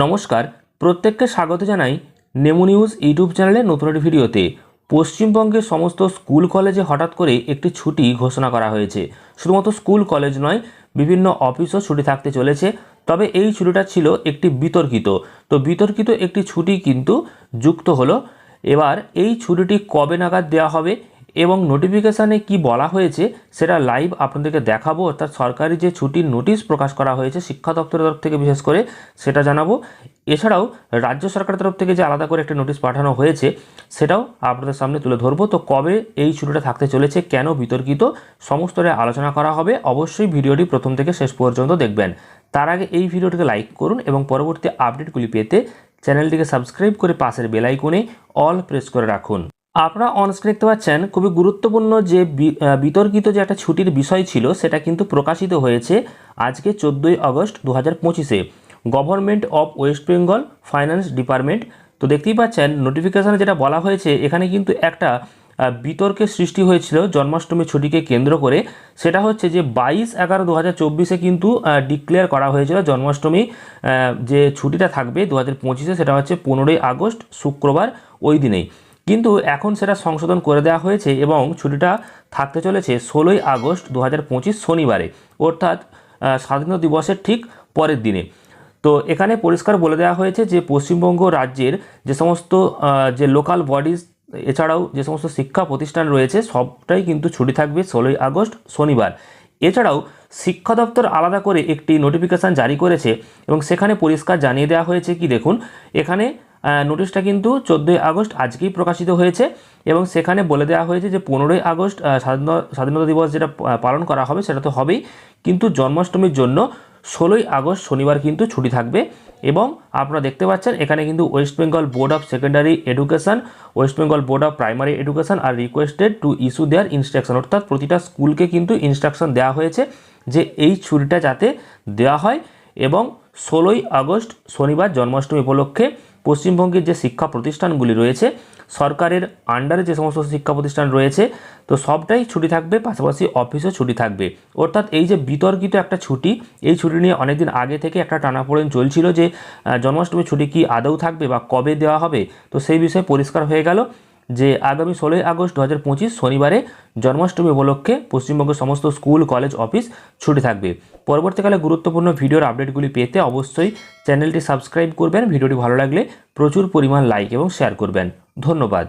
নমস্কার, প্রত্যেককে স্বাগত জানাই নেমু নিউজ ইউটিউব চ্যানেলের নতুন একটি ভিডিওতে। পশ্চিমবঙ্গের সমস্ত স্কুল কলেজে হঠাৎ করে একটি ছুটি ঘোষণা করা হয়েছে। শুধুমাত্র স্কুল কলেজ নয়, বিভিন্ন অফিসও ছুটি থাকতে চলেছে। তবে এই ছুটিটা ছিল একটি বিতর্কিত। তো বিতর্কিত একটি ছুটি কিন্তু যুক্ত হলো। এবার এই ছুটিটি কবে নাগাদ দেওয়া হবে এবং নোটিফিকেশানে কি বলা হয়েছে সেটা লাইভ আপনাদেরকে দেখাবো। অর্থাৎ সরকারি যে ছুটির নোটিশ প্রকাশ করা হয়েছে শিক্ষা দপ্তরের তরফ থেকে বিশেষ করে সেটা জানাব। এছাড়াও রাজ্য সরকারের তরফ থেকে যে আলাদা করে একটা নোটিশ পাঠানো হয়েছে সেটাও আপনাদের সামনে তুলে ধরবো। তো কবে এই ছুটিটা থাকতে চলেছে, কেন বিতর্কিত সমস্তটা আলোচনা করা হবে। অবশ্যই ভিডিওটি প্রথম থেকে শেষ পর্যন্ত দেখবেন। তার আগে এই ভিডিওটিকে লাইক করুন এবং পরবর্তী আপডেটগুলি পেতে চ্যানেলটিকে সাবস্ক্রাইব করে পাশের বেল আইকনে অল প্রেস করে রাখুন। আপনারা অনস্ক্রিন দেখতে পাচ্ছেন, খুবই গুরুত্বপূর্ণ যে বিতর্কিত যে একটা ছুটির বিষয় ছিল, সেটা কিন্তু প্রকাশিত হয়েছে আজকে চোদ্দোই আগস্ট দু হাজার পঁচিশে। Government of West Bengal finance department তো দেখতেই পাচ্ছেন নোটিফিকেশানে যেটা বলা হয়েছে, এখানে কিন্তু একটা বিতর্কের সৃষ্টি হয়েছিল জন্মাষ্টমী ছুটিকে কেন্দ্র করে। সেটা হচ্ছে যে বাইশ এগারো দু হাজার চব্বিশে কিন্তু ডিক্লেয়ার করা হয়েছিল জন্মাষ্টমী যে ছুটিটা থাকবে দু হাজার পঁচিশে, সেটা হচ্ছে পনেরোই আগস্ট, শুক্রবার ওই দিনেই। কিন্তু এখন সেটা সংশোধন করে দেওয়া হয়েছে এবং ছুটিটা থাকতে চলেছে ষোলোই আগস্ট দু হাজার পঁচিশ শনিবারে, অর্থাৎ স্বাধীনতা দিবসের ঠিক পরের দিনে। তো এখানে পরিষ্কার বলে দেওয়া হয়েছে যে পশ্চিমবঙ্গ রাজ্যের যে সমস্ত যে লোকাল বডিজ এছাড়াও যে সমস্ত শিক্ষা প্রতিষ্ঠান রয়েছে, সবটাই কিন্তু ছুটি থাকবে ষোলোই আগস্ট শনিবার। এছাড়াও শিক্ষা দপ্তর আলাদা করে একটি নোটিফিকেশান জারি করেছে এবং সেখানে পরিষ্কার জানিয়ে দেওয়া হয়েছে কি দেখুন, এখানে নোটিশটা কিন্তু চোদ্দোই আগস্ট আজকেই প্রকাশিত হয়েছে এবং সেখানে বলে দেওয়া হয়েছে যে পনেরোই আগস্ট স্বাধীনতা স্বাধীনতা দিবস যেটা পালন করা হবে সেটা তো হবেই। কিন্তু জন্মাষ্টমীর জন্য ষোলোই আগস্ট শনিবার কিন্তু ছুটি থাকবে এবং আপনারা দেখতে পাচ্ছেন এখানে কিন্তু West Bengal board of secondary education, West Bengal board of primary education are requested to issue their instruction. অর্থাৎ প্রতিটা স্কুলকে কিন্তু ইনস্ট্রাকশন দেওয়া হয়েছে যে এই ছুটিটা যাতে দেওয়া হয় এবং ষোলোই আগস্ট শনিবার জন্মাষ্টমী উপলক্ষে পশ্চিমবঙ্গের যে শিক্ষা প্রতিষ্ঠানগুলি রয়েছে, সরকারের আন্ডারে যে সমস্ত শিক্ষা প্রতিষ্ঠান রয়েছে, তো সবটাই ছুটি থাকবে, পাশাপাশি অফিসও ছুটি থাকবে। অর্থাৎ এই যে বিতর্কিত একটা ছুটি, এই ছুটি নিয়ে অনেকদিন আগে থেকে একটা টানাপোড়েন চলছিল যে জন্মাষ্টমীর জন্মাষ্টমী ছুটি কি আদৌ থাকবে বা কবে দেওয়া হবে, তো সেই বিষয়ে পরিষ্কার হয়ে গেল। যে আগামী ষোলোই আগস্ট দু হাজার পঁচিশ শনিবারে জন্মাষ্টমী উপলক্ষে পশ্চিমবঙ্গের সমস্ত স্কুল, কলেজ, অফিস ছুটি থাকবে। পরবর্তীকালে গুরুত্বপূর্ণ ভিডিওর আপডেটগুলি পেতে অবশ্যই চ্যানেলটি সাবস্ক্রাইব করবেন। ভিডিওটি ভালো লাগলে প্রচুর পরিমাণ লাইক এবং শেয়ার করবেন। ধন্যবাদ।